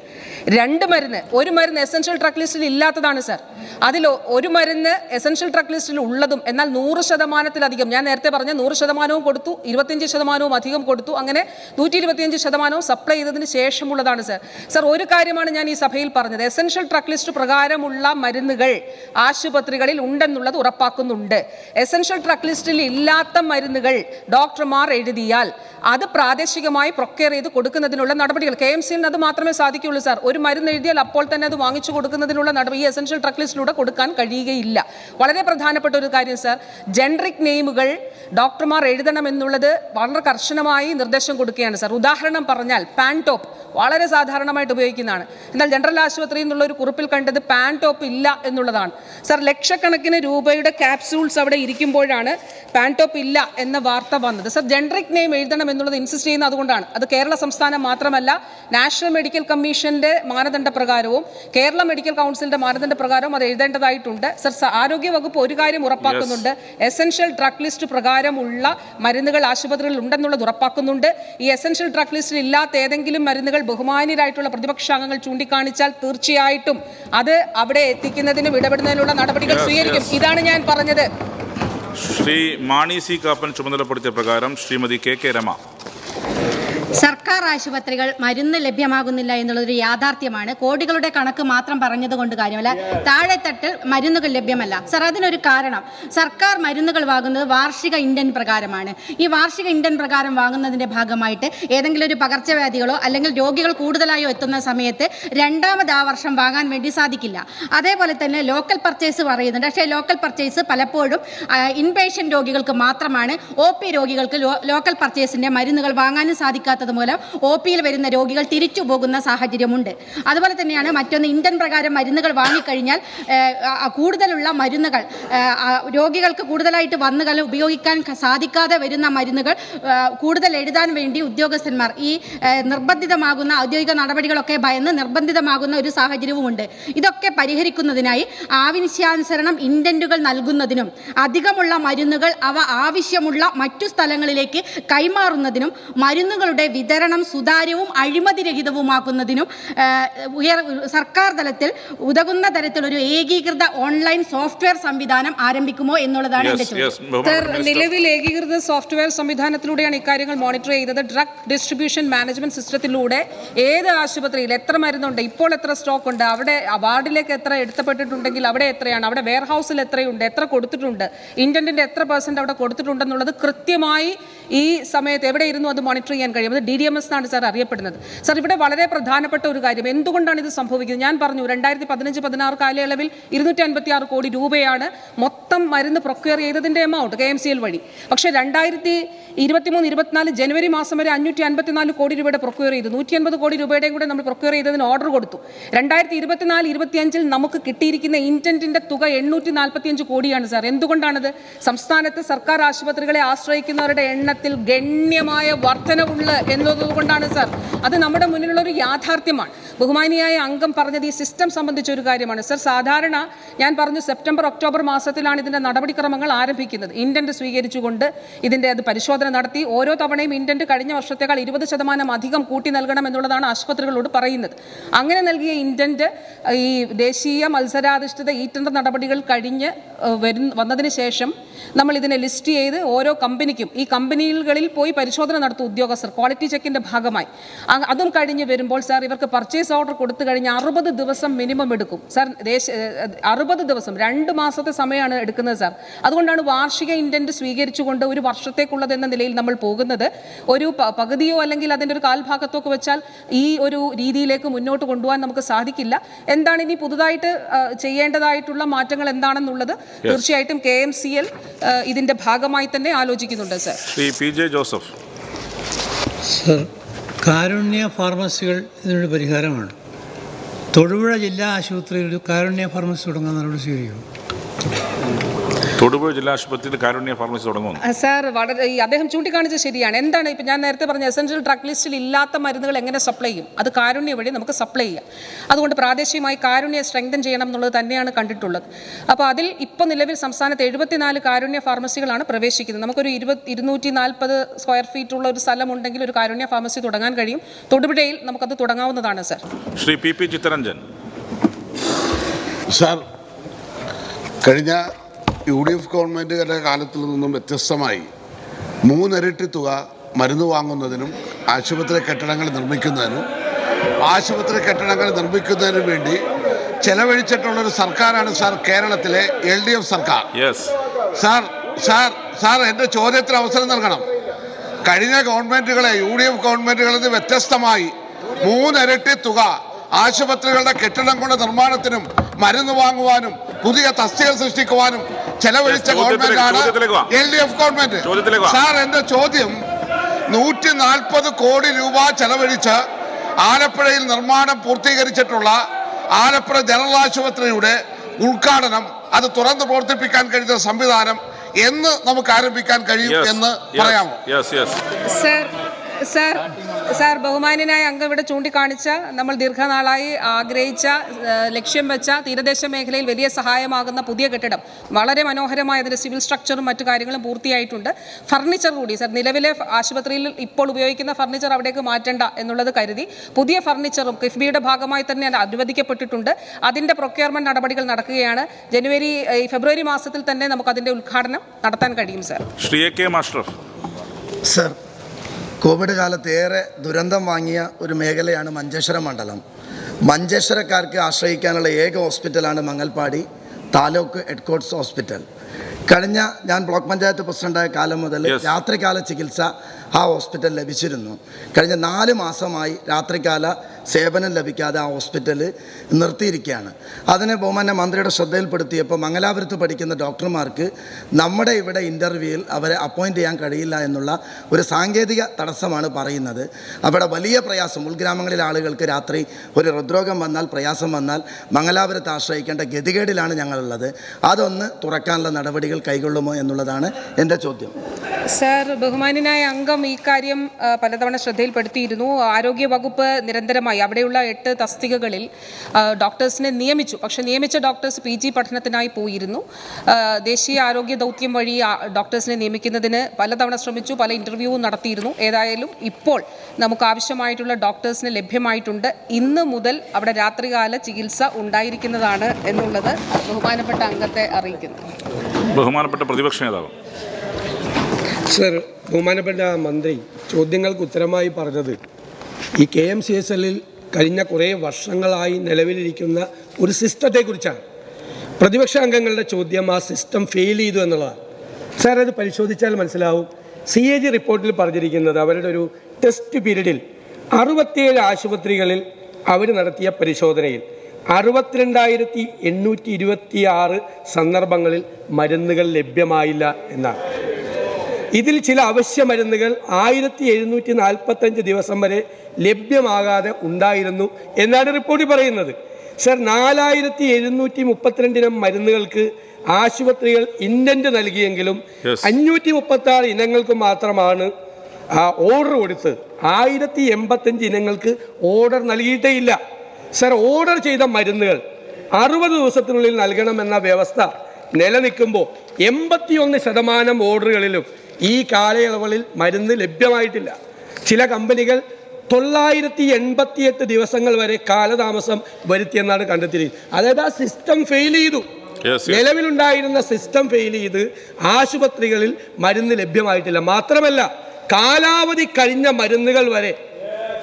രണ്ട് മരുന്ന്. ഒരു മരുന്ന് എസൻഷ്യൽ ട്രക്ക് ലിസ്റ്റിൽ ഇല്ലാത്തതാണ് സർ അതിൽ ഒരു മരുന്ന് എസൻഷ്യൽ ട്രക്ക് ലിസ്റ്റിൽ ഉള്ളതും എന്നാൽ നൂറ് ശതമാനത്തിലധികം ഞാൻ നേരത്തെ പറഞ്ഞ നൂറ് ശതമാനവും കൊടുത്തു ഇരുപത്തിയഞ്ച് ശതമാനവും അധികം കൊടുത്തു അങ്ങനെ നൂറ്റി ഇരുപത്തിയഞ്ച് ശതമാനവും സപ്ലൈ ചെയ്തതിന് ശേഷമുള്ളതാണ് സർ സർ ഒരു കാര്യമാണ് ഞാൻ ഈ സഭയിൽ പറഞ്ഞത്. എസൻഷ്യൽ ട്രക്ക് ലിസ്റ്റ് പ്രകാരമുള്ള മരുന്നുകൾ ആശുപത്രികളിൽ ഉണ്ടെന്നുള്ളത് ഉറപ്പാക്കുന്നുണ്ട്. എസൻഷ്യൽ ട്രക്ക് ലിസ്റ്റിൽ ഇല്ലാത്ത മരുന്നുകൾ ഡോക്ടർമാർ എഴുതിയാൽ അത് പ്രാദേശികമായി പ്രൊക്യർ ചെയ്ത് കൊടുക്കുന്നതിനുള്ള നടപടികൾ. കെ എം സിയിൽ അത് മാത്രമേ സാധിക്കുള്ളൂ സാർ ഒരു മരുന്ന് എഴുതിയാൽ അപ്പോൾ തന്നെ അത് വാങ്ങിച്ചു കൊടുക്കുന്നതിനുള്ള നടപടി ഈ എസൻഷ്യൽ ട്രക്ക് ലിസ്റ്റിലൂടെ കൊടുക്കാൻ കഴിയുകയില്ല. വളരെ പ്രധാനപ്പെട്ട ഒരു കാര്യം സാർ ജനറിക് നെയിമുകൾ ഡോക്ടർമാർ എഴുതണമെന്നുള്ളത് വളരെ കർശനമായി നിർദ്ദേശം കൊടുക്കുകയാണ് സാർ ഉദാഹരണം പറഞ്ഞാൽ പാൻടോപ്പ് വളരെ സാധാരണമായിട്ട് ഉപയോഗിക്കുന്നതാണ്. എന്നാൽ ജനറൽ ആശുപത്രിയിൽ നിന്നുള്ള ഒരു കുറിപ്പിൽ കണ്ടത് പാൻടോപ്പ് ഇല്ല എന്നുള്ളതാണ്. സാർ ലക്ഷക്കണക്കിന് രൂപയുടെ ക്യാപ്സ്യൂൾസ് അവിടെ ഇരിക്കുമ്പോഴാണ് പാൻടോപ്പ് ഇല്ല എന്ന വാർത്ത വന്നത്. സാർ ജനറിക് നെയിം എഴുതണം എന്നുള്ളത് ഇൻസിസ്റ്റ് ചെയ്യുന്നത് അതുകൊണ്ടാണ്. അത് കേരള സംസ്ഥാനം മാത്രമല്ല നാഷണൽ മെഡിക്കൽ കമ്മീഷന്റെ മാനദണ്ഡ പ്രകാരവും കേരള മെഡിക്കൽ കൗൺസിലിന്റെ മാനദണ്ഡ പ്രകാരവും അത് എഴുതേണ്ടതായിട്ടുണ്ട്. സർ ആരോഗ്യ വകുപ്പ് ഒരു കാര്യം ഉറപ്പാക്കുന്നുണ്ട്. എസൻഷ്യൽ ഡ്രഗ് ലിസ്റ്റ് പ്രകാരമുള്ള മരുന്നുകൾ ആശുപത്രികളിൽ ഉണ്ടെന്നുള്ളത് ഉറപ്പാക്കുന്നുണ്ട്. ഈ എസൻഷ്യൽ ഡ്രഗ് ലിസ്റ്റിൽ ഇല്ലാത്ത ഏതെങ്കിലും മരുന്നുകൾ ബഹുമാന്യരായിട്ടുള്ള പ്രതിപക്ഷാംഗങ്ങൾ ചൂണ്ടിക്കാണിച്ചാൽ തീർച്ചയായിട്ടും അത് അവിടെ എത്തിക്കുന്നതിനും ഇടപെടുന്നതിനുള്ള നടപടികൾ സ്വീകരിക്കും. ഇതാണ് ഞാൻ പറഞ്ഞത്. ശ്രീ മാണി സി കാപ്പൻ ചുമതലപ്പെടുത്തിയ പ്രകാരം ശ്രീമതി കെ കെ രമ. സർക്കാർ ആശുപത്രികൾ മരുന്ന് ലഭ്യമാകുന്നില്ല എന്നുള്ളതൊരു യാഥാർത്ഥ്യമാണ്. കോടികളുടെ കണക്ക് മാത്രം പറഞ്ഞതുകൊണ്ട് കാര്യമല്ല. താഴെത്തട്ടിൽ മരുന്നുകൾ ലഭ്യമല്ല. സർ അതിനൊരു കാരണം. സർക്കാർ മരുന്നുകൾ വാങ്ങുന്നത് വാർഷിക ഇൻഡൻ പ്രകാരമാണ്. ഈ വാർഷിക ഇൻഡൻ പ്രകാരം വാങ്ങുന്നതിന്റെ ഭാഗമായിട്ട് ഏതെങ്കിലും ഒരു പകർച്ചവ്യാധികളോ അല്ലെങ്കിൽ രോഗികൾ കൂടുതലായോ എത്തുന്ന സമയത്ത് രണ്ടാമത് ആ വർഷം വാങ്ങാൻ വേണ്ടി സാധിക്കില്ല. അതേപോലെ തന്നെ ലോക്കൽ പർച്ചേസ് പറയുന്നുണ്ട്. പക്ഷേ ലോക്കൽ പർച്ചേസ് പലപ്പോഴും ഇൻപേഷ്യന്റ് രോഗികൾക്ക് മാത്രമാണ്. ഒ പി രോഗികൾക്ക് ലോക്കൽ പർച്ചേസിന്റെ മരുന്നുകൾ വാങ്ങാനും സാധിക്കാത്തത് മൂലം ഒ പിയിൽ വരുന്ന രോഗികൾ തിരിച്ചു പോകുന്ന സാഹചര്യമുണ്ട്. അതുപോലെ തന്നെയാണ് മറ്റൊന്ന് ഇന്ത്യൻ പ്രകാരം മരുന്നുകൾ വാങ്ങിക്കഴിഞ്ഞാൽ കൂടുതലുള്ള മരുന്നുകൾ രോഗികൾക്ക് കൂടുതലായിട്ട് വന്നുകൾ ഉപയോഗിക്കാൻ സാധിക്കാതെ വരുന്ന മരുന്നുകൾ കൂടുതൽ എഴുതാൻ വേണ്ടി ഉദ്യോഗസ്ഥന്മാർ ഈ നിർബന്ധിതമാകുന്ന ഔദ്യോഗിക നടപടികളൊക്കെ ഭയന്ന് നിർബന്ധിതമാകുന്ന ഒരു സാഹചര്യവുമുണ്ട്. ഇതൊക്കെ പരിഹരിക്കുന്നതിനായി ആവശ്യാനുസരണം ഇൻഡന്റുകൾ നൽകുന്നതിനും അധികമുള്ള മരുന്നുകൾ അവ ആവശ്യമുള്ള മറ്റു സ്ഥലങ്ങളിലേക്ക് കൈമാറുന്നതിനും മരുന്നുകളുടെ വിതരണം സുതാര്യവും അഴിമതിരഹിതവുമാക്കുന്നതിനും ഉയർ സർക്കാർ തലത്തിൽ ഉതകുന്ന തരത്തിലൊരു ഏകീകൃത ഓൺലൈൻ സോഫ്റ്റ്വെയർ സംവിധാനം ആരംഭിക്കുമോ എന്നുള്ളതാണ് എന്റെ ചോദ്യം. നിലവിൽ ഏകീകൃത സോഫ്റ്റ്വെയർ സംവിധാനത്തിലൂടെയാണ് ഇക്കാര്യങ്ങൾ മോണിറ്റർ ചെയ്തത്. ഡ്രഗ് ഡിസ്ട്രിബ്യൂഷൻ മാനേജ്മെന്റ് സിസ്റ്റത്തിലൂടെ ഏത് ആശുപത്രിയിൽ എത്ര മരുന്നുണ്ട് ഇപ്പോൾ എത്ര സ്റ്റോക്ക് ഉണ്ട് അവിടെ വാർഡിലേക്ക് എത്ര എടുത്തപ്പെട്ടിട്ടുണ്ടെങ്കിൽ അവിടെ എത്രയാണ് അവിടെ വെയർ ഹൗസിൽ എത്രയുണ്ട് എത്ര കൊടുത്തിട്ടുണ്ട് ഇന്റന്റിന്റെ എത്ര പെർസെന്റ് അവിടെ കൊടുത്തിട്ടുണ്ടെന്നുള്ളത് കൃത്യമായി ഈ സമയത്ത് എവിടെ ഇരുന്നു അത് മോണിറ്റർ ചെയ്യാൻ കഴിയും? അത് ഡി ഡി എം എസ് എന്നാണ് സാർ അറിയപ്പെടുന്നത്. സാർ ഇവിടെ വളരെ പ്രധാനപ്പെട്ട ഒരു കാര്യം. എന്തുകൊണ്ടാണ് ഇത് സംഭവിക്കുന്നത്? ഞാൻ പറഞ്ഞു രണ്ടായിരത്തി പതിനഞ്ച് പതിനാറ് കാലയളവിൽ ഇരുന്നൂറ്റി അൻപത്തി ആറ് കോടി രൂപയാണ് മൊത്തം മരുന്ന് പ്രൊക്യൂർ ചെയ്തതിന്റെ amount K M C L വഴി. പക്ഷേ രണ്ടായിരത്തി ഇരുപത്തിമൂന്ന് ഇരുപത്തിനാല് ജനുവരി മാസം വരെ അഞ്ഞൂറ്റി അൻപത്തിനാല് കോടി രൂപയുടെ പ്രൊക്യൂർ ചെയ്തു. നൂറ്റി അൻപത് കോടി രൂപയുടെയും കൂടെ നമ്മൾ പ്രൊക്യൂർ ചെയ്തതിന് ഓർഡർ കൊടുത്തു. രണ്ടായിരത്തി ഇരുപത്തിനാല് ഇരുപത്തിയഞ്ചിൽ നമുക്ക് കിട്ടിയിരിക്കുന്ന ഇന്റന്റിന്റെ തുക എണ്ണൂറ്റി നാൽപ്പത്തിയഞ്ച് കോടിയാണ് സാർ. എന്തുകൊണ്ടാണത്? സംസ്ഥാനത്ത് സർക്കാർ ആശുപത്രികളെ ആശ്രയിക്കുന്നവരുടെ എണ്ണത്തിൽ ഗണ്യമായ വർധനവുള്ള എന്നതുകൊണ്ടാണ് സാർ. അത് നമ്മുടെ മുന്നിലുള്ള ഒരു യാഥാർത്ഥ്യമാണ്. ബഹുമാനിയായ അംഗം പറഞ്ഞത് ഈ സിസ്റ്റം സംബന്ധിച്ച ഒരു കാര്യമാണ്. സാർ സാധാരണ ഞാൻ പറഞ്ഞു സെപ്റ്റംബർ ഒക്ടോബർ മാസത്തിലാണ് ഇതിന്റെ നടപടിക്രമങ്ങൾ ആരംഭിക്കുന്നത്. ഇന്റന്റ് സ്വീകരിച്ചുകൊണ്ട് ഇതിന്റെ അത് പരിശോധന നടത്തി. ഓരോ തവണയും ഇന്റന്റ് കഴിഞ്ഞ വർഷത്തേക്കാൾ ഇരുപത് ശതമാനം അധികം കൂട്ടി നൽകണം എന്നുള്ളതാണ് ആശുപത്രികളോട് പറയുന്നത്. അങ്ങനെ നൽകിയ ഇന്റന്റ് ഈ ദേശീയ മത്സരാധിഷ്ഠിത ഈ ടെൻഡർ നടപടികൾ കഴിഞ്ഞ് വരുന്ന വന്നതിന് ശേഷം നമ്മൾ ഇതിനെ ലിസ്റ്റ് ചെയ്ത് ഓരോ കമ്പനിക്കും ഈ കമ്പനികളിൽ പോയി പരിശോധന നടത്തും ഉദ്യോഗസ്ഥർ. ക്വാളിറ്റി ചെക്കിന്റെ ഭാഗമായി. അതും കഴിഞ്ഞ് വരുമ്പോൾ സാർ ഇവർക്ക് പർച്ചേസ് ഓർഡർ കൊടുത്തു കഴിഞ്ഞാൽ അറുപത് ദിവസം മിനിമം എടുക്കും. സാർ ദേശ അറുപത് ദിവസം രണ്ട് മാസത്തെ സമയമാണ് എടുക്കുന്നത് സാർ അതുകൊണ്ടാണ് വാർഷിക ഇന്റന്റ് സ്വീകരിച്ചുകൊണ്ട് ഒരു വർഷത്തേക്കുള്ളത് എന്ന നിലയിൽ നമ്മൾ പോകുന്നത്. ഒരു പകുതിയോ അല്ലെങ്കിൽ അതിന്റെ ഒരു കാൽഭാഗത്തോ ഒക്കെ വെച്ചാൽ ഈ ഒരു രീതിയിലേക്ക് മുന്നോട്ട് കൊണ്ടുപോകാൻ നമുക്ക് സാധിക്കില്ല. എന്താണ് ഇനി പുതുതായിട്ട് ചെയ്യേണ്ടതായിട്ടുള്ള മാറ്റങ്ങൾ എന്താണെന്നുള്ളത് തീർച്ചയായിട്ടും കെ എം സി എൽ ഇതിന്റെ ഭാഗമായി തന്നെ ആലോചിക്കുന്നുണ്ട് sir P J Joseph. Sir Karunya ഫാർമസികൾ ഇതിനൊരു പരിഹാരമാണ്. തൊടുപുഴ ജില്ലാ ആശുപത്രിയിൽ കാരുണ്യ ഫാർമസി തുടങ്ങാൻ നടപടി സ്വീകരിക്കും. തൊടുപുഴ ജില്ലാ ആശുപത്രിയിൽ കാരുണ്യ ഫാർമസി തുടങ്ങുന്നു. സാർ വളരെ ഈ അദ്ദേഹം ചൂണ്ടിക്കാണിച്ചത് ശരിയാണ്. എന്താണ് ഇപ്പം ഞാൻ നേരത്തെ പറഞ്ഞ എസെൻഷ്യൽ ഡ്രഗ് ലിസ്റ്റിൽ ഇല്ലാത്ത മരുന്നുകൾ എങ്ങനെ സപ്ലൈ ചെയ്യും? അത് കാരുണ്യ വഴി നമുക്ക് സപ്ലൈ ചെയ്യാം. അതുകൊണ്ട് പ്രാദേശികമായി കാരുണ്യ സ്ട്രെങ്തൻ ചെയ്യണം എന്നുള്ളത് തന്നെയാണ് കണ്ടിട്ടുള്ളത്. അപ്പോൾ അതിൽ ഇപ്പോൾ നിലവിൽ സംസ്ഥാനത്ത് എഴുപത്തിനാല് കാരുണ്യ ഫാർമസികളാണ് പ്രവേശിക്കുന്നത്. നമുക്കൊരു ഇരുപത് ഇരുന്നൂറ്റി നാൽപ്പത് സ്ക്വയർ ഫീറ്റ് ഉള്ള ഒരു സ്ഥലമുണ്ടെങ്കിൽ ഒരു കാരുണ്യ ഫാർമസി തുടങ്ങാൻ കഴിയും. തൊടുപുഴയിൽ നമുക്കത് തുടങ്ങാവുന്നതാണ് sir. Shri P P Chittaranjan sir കഴിഞ്ഞ യു ഡി എഫ് ഗവൺമെന്റുകാരുടെ കാലത്തിൽ നിന്നും വ്യത്യസ്തമായി മൂന്നിരട്ടി തുക മരുന്ന് വാങ്ങുന്നതിനും ആശുപത്രി കെട്ടിടങ്ങൾ നിർമ്മിക്കുന്നതിനും ആശുപത്രി കെട്ടിടങ്ങൾ നിർമ്മിക്കുന്നതിനും വേണ്ടി ചെലവഴിച്ചിട്ടുള്ളൊരു സർക്കാരാണ് സാർ കേരളത്തിലെ എൽ ഡി എഫ് സർക്കാർ. സാർ സാർ സാർ എന്റെ ചോദ്യത്തിന് അവസരം നൽകണം. കഴിഞ്ഞ ഗവൺമെന്റുകളെ യു ഡി എഫ് ഗവൺമെന്റുകളിൽ നിന്ന് വ്യത്യസ്തമായി മൂന്നിരട്ടി തുക ആശുപത്രികളുടെ കെട്ടിടം കൊണ്ട് നിർമ്മാണത്തിനും മരുന്ന് വാങ്ങുവാനും പുതിയ തസ്തികൾ സൃഷ്ടിക്കുവാനും ചെലവഴിച്ച ഗവൺമെന്റാണ്. L D F government sir എന്റെ ചോദ്യം നൂറ്റി നാൽപ്പത് കോടി രൂപ ചെലവഴിച്ച് ആലപ്പുഴയിൽ നിർമ്മാണം പൂർത്തീകരിച്ചിട്ടുള്ള ആലപ്പുഴ ജനറൽ ആശുപത്രിയുടെ ഉദ്ഘാടനം അത് തുറന്നു പ്രവർത്തിപ്പിക്കാൻ കഴിഞ്ഞ സംവിധാനം എന്ന് നമുക്ക് ആരംഭിക്കാൻ കഴിയും എന്ന് പറയാമോ? Yes yes sir sir sir ബഹുമാന്യനായ അംഗം ഇവിടെ ചൂണ്ടിക്കാണിച്ച നമ്മൾ ദീർഘനാളായി ആഗ്രഹിച്ച ലക്ഷ്യം വെച്ച തീരദേശ മേഖലയിൽ വലിയ സഹായമാകുന്ന പുതിയ കെട്ടിടം. വളരെ മനോഹരമായ അതിന്റെ സിവിൽ സ്ട്രക്ചറും മറ്റു കാര്യങ്ങളും പൂർത്തിയായിട്ടുണ്ട്. ഫർണിച്ചർ കൂടി സാർ നിലവിലെ ആശുപത്രിയിൽ ഇപ്പോൾ ഉപയോഗിക്കുന്ന ഫർണിച്ചർ അവിടേക്ക് മാറ്റണ്ട എന്നുള്ളത് കരുതി പുതിയ ഫർണിച്ചറും കിഫ്ബിയുടെ ഭാഗമായി തന്നെ അത് അനുവദിക്കപ്പെട്ടിട്ടുണ്ട്. അതിന്റെ പ്രൊക്യൂർമെന്റ് നടപടികൾ നടക്കുകയാണ്. ജനുവരി ഫെബ്രുവരി മാസത്തിൽ തന്നെ നമുക്ക് അതിന്റെ ഉദ്ഘാടനം നടത്താൻ കഴിയും sir. Shri A K Mashraf sir Covid കാലത്ത് ഏറെ ദുരന്തം വാങ്ങിയ ഒരു മേഖലയാണ് മഞ്ചേശ്വരം മണ്ഡലം. മഞ്ചേശ്വരക്കാർക്ക് ആശ്രയിക്കാനുള്ള ഏക ഹോസ്പിറ്റലാണ് മങ്ങൽപ്പാടി താലൂക്ക് ഹെഡ്കോർട്സ് ഹോസ്പിറ്റൽ. കഴിഞ്ഞ ഞാൻ ബ്ലോക്ക് പഞ്ചായത്ത് പ്രസിഡന്റായ കാലം മുതൽ രാത്രികാല ചികിത്സ ആ ഹോസ്പിറ്റൽ ലഭിച്ചിരുന്നു. കഴിഞ്ഞ നാല് മാസമായി രാത്രികാല സേവനം ലഭിക്കാതെ ആ ഹോസ്പിറ്റൽ നിർത്തിയിരിക്കുകയാണ്. അതിനെ ബഹുമാന മന്ത്രിയുടെ ശ്രദ്ധയിൽപ്പെടുത്തിയപ്പോൾ മംഗലാപുരത്ത് പഠിക്കുന്ന ഡോക്ടർമാർക്ക് നമ്മുടെ ഇവിടെ ഇന്റർവ്യൂവിൽ അവരെ അപ്പോയിന്റ് ചെയ്യാൻ കഴിയില്ല എന്നുള്ള ഒരു സാങ്കേതിക തടസ്സമാണ് പറയുന്നത്. അവിടെ വലിയ പ്രയാസം. ഉൾഗ്രാമങ്ങളിലെ ആളുകൾക്ക് രാത്രി ഒരു ഹൃദ്രോഗം വന്നാൽ പ്രയാസം വന്നാൽ മംഗലാപുരത്ത് ആശ്രയിക്കേണ്ട ഗതികേടിലാണ് ഞങ്ങളുള്ളത്. അതൊന്ന് തുറക്കാനുള്ള നടപടികൾ കൈകൊള്ളുമോ എന്നുള്ളതാണ് എന്റെ ചോദ്യം. സർ ബഹുമാനായ അംഗം ഈ കാര്യം ആ, പലതവണ ശ്രദ്ധയിൽപ്പെടുത്തിയിരുന്നു. ആരോഗ്യ വകുപ്പ് നിരന്തരമായി അവിടെയുള്ള എട്ട് തസ്തികകളിൽ ഡോക്ടേഴ്സിനെ നിയമിച്ചു. പക്ഷെ നിയമിച്ച ഡോക്ടേഴ്സ് പി ജി പഠനത്തിനായി പോയിരുന്നു. ദേശീയ ആരോഗ്യ ദൗത്യം വഴി ഡോക്ടേഴ്സിനെ നിയമിക്കുന്നതിന് പലതവണ ശ്രമിച്ചു പല ഇന്റർവ്യൂവും നടത്തിയിരുന്നു. ഏതായാലും ഇപ്പോൾ നമുക്ക് ആവശ്യമായിട്ടുള്ള ഡോക്ടേഴ്സിന് ലഭ്യമായിട്ടുണ്ട്. ഇന്ന് മുതൽ അവിടെ രാത്രികാല ചികിത്സ ഉണ്ടായിരിക്കുന്നതാണ് എന്നുള്ളത് ബഹുമാനപ്പെട്ട അംഗത്തെ അറിയിക്കുന്നു. ബഹുമാനപ്പെട്ട പ്രതിപക്ഷ നേതാവ്. സർ ബഹുമാനപ്പെട്ട മന്ത്രി ചോദ്യങ്ങൾക്ക് ഉത്തരമായി പറഞ്ഞത് ഈ കെ എം സി എസ് എല്ലിൽ കഴിഞ്ഞ കുറേ വർഷങ്ങളായി നിലവിലിരിക്കുന്ന ഒരു സിസ്റ്റത്തെക്കുറിച്ചാണ്. പ്രതിപക്ഷ അംഗങ്ങളുടെ ചോദ്യം ആ സിസ്റ്റം ഫെയിൽ ചെയ്തു എന്നുള്ളതാണ്. സാർ അത് പരിശോധിച്ചാൽ മനസ്സിലാവും. സി എ ജി റിപ്പോർട്ടിൽ പറഞ്ഞിരിക്കുന്നത് അവരുടെ ഒരു ടെസ്റ്റ് പീരീഡിൽ അറുപത്തിയേഴ് ആശുപത്രികളിൽ അവർ നടത്തിയ പരിശോധനയിൽ അറുപത്തിരണ്ടായിരത്തി എണ്ണൂറ്റി ഇരുപത്തി ആറ് സന്ദർഭങ്ങളിൽ മരുന്നുകൾ ലഭ്യമായില്ല എന്നാണ്. ഇതിൽ ചില അവശ്യ മരുന്നുകൾ ആയിരത്തി എഴുന്നൂറ്റി നാൽപ്പത്തഞ്ച് ദിവസം വരെ ലഭ്യമാകാതെ ഉണ്ടായിരുന്നു എന്നാണ് റിപ്പോർട്ടിൽ പറയുന്നത് സർ നാലായിരത്തി എഴുന്നൂറ്റി മുപ്പത്തിരണ്ടിനം മരുന്നുകൾക്ക് ആശുപത്രികൾ ഇൻഡന്റ് നൽകിയെങ്കിലും. അഞ്ഞൂറ്റി മുപ്പത്തി ആറ് ഇനങ്ങൾക്ക് മാത്രമാണ് ഓർഡർ കൊടുത്ത് ആയിരത്തി എൺപത്തഞ്ച് ഇനങ്ങൾക്ക് ഓർഡർ നൽകിയിട്ടേ ഇല്ല സർ ഓർഡർ ചെയ്ത മരുന്നുകൾ അറുപത് ദിവസത്തിനുള്ളിൽ നൽകണമെന്ന വ്യവസ്ഥ നിലനിൽക്കുമ്പോൾ എൺപത്തിയൊന്ന് ശതമാനം ഓർഡറുകളിലും ഈ കാലയളവുകളിൽ മരുന്ന് ലഭ്യമായിട്ടില്ല. ചില കമ്പനികൾ തൊള്ളായിരത്തി എൺപത്തിയെട്ട് ദിവസങ്ങൾ വരെ കാലതാമസം വരുത്തിയെന്നാണ് കണ്ടെത്തിയിരിക്കുന്നത്. അതായത് ആ സിസ്റ്റം ഫെയിൽ ചെയ്തു. നിലവിലുണ്ടായിരുന്ന സിസ്റ്റം ഫെയിൽ ചെയ്ത് ആശുപത്രികളിൽ മരുന്ന് ലഭ്യമായിട്ടില്ല. മാത്രമല്ല കാലാവധി കഴിഞ്ഞ മരുന്നുകൾ വരെ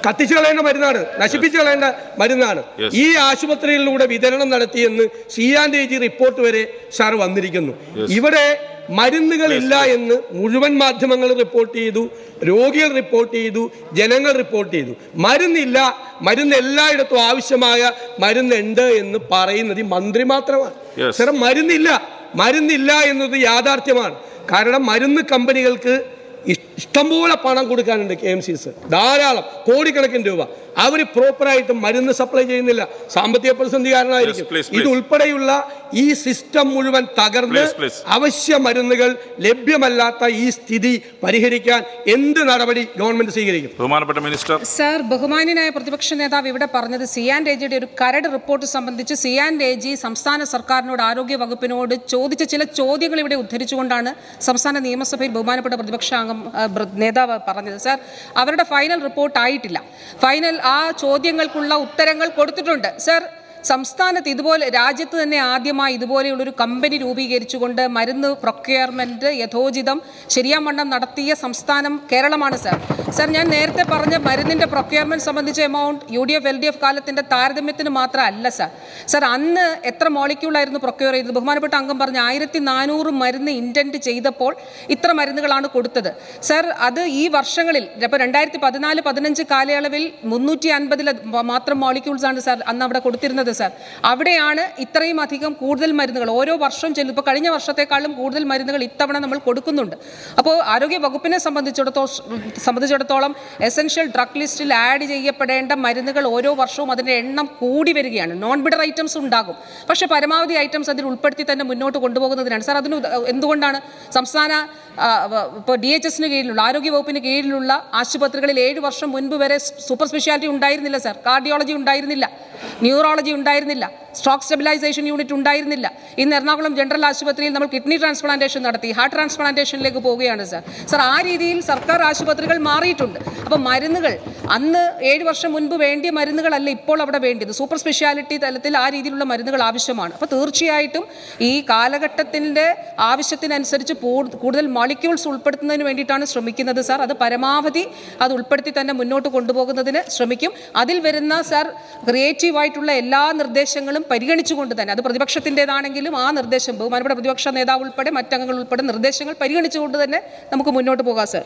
കത്തിച്ചു കളയേണ്ട മരുന്നാണ് നശിപ്പിച്ചു കളയേണ്ട മരുന്നാണ്. ഈ ആശുപത്രികളിലൂടെ വിതരണം നടത്തിയെന്ന് സി ആൻഡ് ജി റിപ്പോർട്ട് വരെ സാർ വന്നിരിക്കുന്നു. ഇവിടെ മരുന്നുകൾ ഇല്ല എന്ന് മുഴുവൻ മാധ്യമങ്ങൾ റിപ്പോർട്ട് ചെയ്തു രോഗികൾ റിപ്പോർട്ട് ചെയ്തു ജനങ്ങൾ റിപ്പോർട്ട് ചെയ്തു. മരുന്നില്ല മരുന്ന് എല്ലായിടത്തും ആവശ്യമായ മരുന്നുണ്ട് എന്ന് പറയുന്നത് ഈ മന്ത്രി മാത്രമാണ്. സാർ മരുന്നില്ല. മരുന്നില്ല എന്നത് യാഥാർത്ഥ്യമാണ്. കാരണം മരുന്ന് കമ്പനികൾക്ക് ഇഷ്- ഇഷ്ടംപോലെ പണം കൊടുക്കാനുണ്ട് കെ എം സി ധാരാളം കോടിക്കണക്കിന് രൂപ. അവർ പ്രോപ്പറായിട്ട് മരുന്ന് സപ്ലൈ ചെയ്യുന്നില്ല. സാമ്പത്തിക പ്രതിസന്ധി കാരണമായിരിക്കും. Yes, please, please. ഇത് ഉൾപ്പെടെയുള്ള ഈ സിസ്റ്റം മുഴുവൻ തകർന്ന്. അവശ്യ മരുന്നുകൾ ലഭ്യമല്ലാത്ത ഈ സ്ഥിതി പരിഹരിക്കാൻ എന്ത് നടപടി ഗവൺമെന്റ് സ്വീകരിക്കും? ബഹുമാനപ്പെട്ട മിനിസ്റ്റർ. സർ ബഹുമാന്യനായ പ്രതിപക്ഷ നേതാവ് ഇവിടെ പറഞ്ഞത് സി ആൻഡ് രേജിയുടെ ഒരു കരട് റിപ്പോർട്ട് സംബന്ധിച്ച് സി ആൻഡ് രേജി സംസ്ഥാന സർക്കാരിനോട് ആരോഗ്യ വകുപ്പിനോട് ചോദിച്ച ചില ചോദ്യങ്ങൾ ഇവിടെ ഉദ്ധരിച്ചുകൊണ്ടാണ് സംസ്ഥാന നിയമസഭയിൽ ബഹുമാനപ്പെട്ട പ്രതിപക്ഷ അംഗം ആ, പ്ര- നേതാവ് പറഞ്ഞത്. സാർ അവരുടെ ഫൈനൽ റിപ്പോർട്ട് ആയിട്ടില്ല ഫൈനൽ ആ ചോദ്യങ്ങൾക്കുള്ള ഉത്തരങ്ങൾ കൊടുത്തിട്ടുണ്ട്. സർ സംസ്ഥാനത്ത് ഇതുപോലെ രാജ്യത്ത് തന്നെ ആദ്യമായി ഇതുപോലെയുള്ളൊരു കമ്പനി രൂപീകരിച്ചുകൊണ്ട് മരുന്ന് പ്രൊക്യൂർമെന്റ് യഥോചിതം ശരിയാമണ്ണം നടത്തിയ സംസ്ഥാനം കേരളമാണ് സാർ സാർ ഞാൻ നേരത്തെ പറഞ്ഞ മരുന്നിന്റെ പ്രൊക്യൂർമെന്റ് സംബന്ധിച്ച amount U D F L D F കാലത്തിന്റെ താരതമ്യത്തിന് മാത്രമല്ല സാർ സാർ അന്ന് എത്ര മോളിക്യൂളായിരുന്നു പ്രൊക്യൂർ ചെയ്തത്? ബഹുമാനപ്പെട്ട അംഗം പറഞ്ഞ ആയിരത്തി നാനൂറ് മരുന്ന് ഇന്റന്റ് ചെയ്തപ്പോൾ ഇത്ര മരുന്നുകളാണ് കൊടുത്തത്. സാർ അത് ഈ വർഷങ്ങളിൽ ഇപ്പോൾ രണ്ടായിരത്തി പതിനാല് പതിനഞ്ച് കാലയളവിൽ മുന്നൂറ്റി അൻപതിൽ മാത്രം മോളിക്യൂൾസ് ആണ് സാർ അന്ന് അവിടെ കൊടുത്തിരുന്നത്. സാർ. അവിടെയാണ് ഇത്രയും അധികം കൂടുതൽ മരുന്നുകൾ. ഓരോ വർഷം ചെല്ലും. ഇപ്പോൾ കഴിഞ്ഞ വർഷത്തെക്കാളും കൂടുതൽ മരുന്നുകൾ ഇത്തവണ നമ്മൾ കൊടുക്കുന്നുണ്ട്. അപ്പോൾ ആരോഗ്യ വകുപ്പിനെ സംബന്ധിച്ചിടത്തോളം സംബന്ധിച്ചിടത്തോളം എസെൻഷ്യൽ ഡ്രഗ് ലിസ്റ്റിൽ ആഡ് ചെയ്യപ്പെടേണ്ട മരുന്നുകൾ ഓരോ വർഷവും അതിന്റെ എണ്ണം കൂടി വരികയാണ്. നോൺ ബിഡർ ഐറ്റംസ് ഉണ്ടാകും. പക്ഷേ പരമാവധി ഐറ്റംസ് അതിൽ ഉൾപ്പെടുത്തി തന്നെ മുന്നോട്ട് കൊണ്ടുപോകുന്നതിനാണ്. സാർ അതിന് എന്തുകൊണ്ടാണ് സംസ്ഥാന ഇപ്പോൾ ഡി എച്ച് എസിന് കീഴിലുള്ള ആരോഗ്യവകുപ്പിന് കീഴിലുള്ള ആശുപത്രികളിൽ ഏഴ് വർഷം മുൻപ് വരെ സൂപ്പർ സ്പെഷ്യാലിറ്റി ഉണ്ടായിരുന്നില്ല സാർ. കാർഡിയോളജി ഉണ്ടായിരുന്നില്ല. ന്യൂറോളജി ഉണ്ടായിരുന്നില്ല. സ്ട്രോക്ക് സ്റ്റെബിലൈസേഷൻ യൂണിറ്റ് ഉണ്ടായിരുന്നില്ല. ഇന്ന് എറണാകുളം ജനറൽ ആശുപത്രിയിൽ നമ്മൾ കിഡ്നി ട്രാൻസ്പ്ലാന്റേഷൻ നടത്തി. ഹാർട്ട് ട്രാൻസ്പ്ലാന്റേഷനിലേക്ക് പോവുകയാണ് സർ. സർ ആ രീതിയിൽ സർക്കാർ ആശുപത്രികൾ മാറിയിട്ടുണ്ട്. അപ്പോൾ മരുന്നുകൾ അന്ന് ഏഴ് വർഷം മുൻപ് വേണ്ടിയ മരുന്നുകളല്ല ഇപ്പോൾ അവിടെ വേണ്ടിയത്. സൂപ്പർ സ്പെഷ്യാലിറ്റി തലത്തിൽ ആ രീതിയിലുള്ള മരുന്നുകൾ ആവശ്യമാണ്. അപ്പോൾ തീർച്ചയായിട്ടും ഈ കാലഘട്ടത്തിന്റെ ആവശ്യത്തിനനുസരിച്ച് കൂടുതൽ മോളിക്യൂൾസ് ഉൾപ്പെടുത്തുന്നതിന് വേണ്ടിയിട്ടാണ് ശ്രമിക്കുന്നത് സാർ അത് പരമാവധി അത് ഉൾപ്പെടുത്തി തന്നെ മുന്നോട്ട് കൊണ്ടുപോകുന്നതിന് ശ്രമിക്കും. അതിൽ വരുന്ന സാർ ക്രിയേറ്റീവായിട്ടുള്ള എല്ലാ നിർദ്ദേശങ്ങളും പരിഗണിച്ചുകൊണ്ട് തന്നെ അത് പ്രതിപക്ഷത്തിന്റെതാണെങ്കിലും ആ നിർദ്ദേശം ബഹുമാനപ്പെട്ട പ്രതിപക്ഷ നേതാവ് ഉൾപ്പെടെ മറ്റംഗങ്ങൾ ഉൾപ്പെടെ നിർദ്ദേശങ്ങൾ പരിഗണിച്ചുകൊണ്ട് തന്നെ നമുക്ക് മുന്നോട്ട് പോകാം സാർ